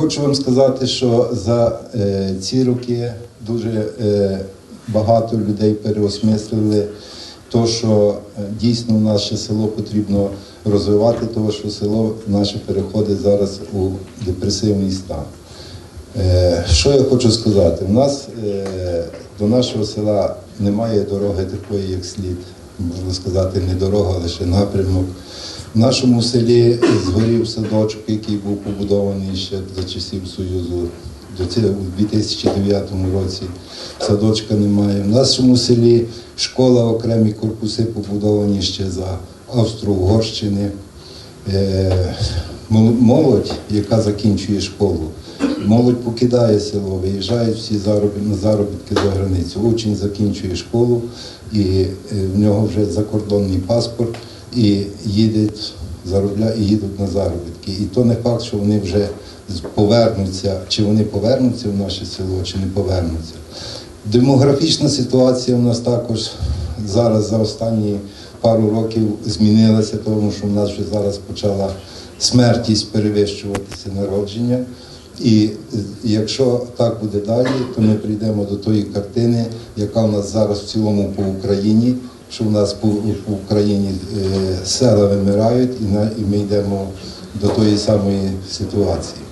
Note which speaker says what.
Speaker 1: Хочу вам сказати, що за е, ці роки дуже е, багато людей переосмислили то, що е, дійсно наше село потрібно розвивати, тому що село наше переходить зараз у депресивний стан. Е, Що я хочу сказати? У нас е, до нашого села немає дороги такої, як слід. Можна сказати, не дорога, лише напрямок. В нашому селі згорів садочок, який був побудований ще за часів Союзу. У 2009 році садочка немає. В нашому селі школа, окремі корпуси побудовані ще за Австро-Угорщини. Е, молодь, яка закінчує школу, молодь покидає село, виїжджають всі на заробітки за границю. Учень закінчує школу, і е, в нього вже закордонний паспорт, і їдуть, заробля, і їдуть на заробітки. І то не факт, що вони вже повернуться, чи вони повернуться в наше село, чи не повернуться. Демографічна ситуація в нас також зараз за останні пару років змінилася, тому що в нас вже зараз почала смертність перевищуватися народження. І е, якщо так буде далі, то ми прийдемо до тої картини, яка в нас зараз в цілому по Україні, що в нас по Україні е, села вимирають, і ми йдемо до тої самої ситуації.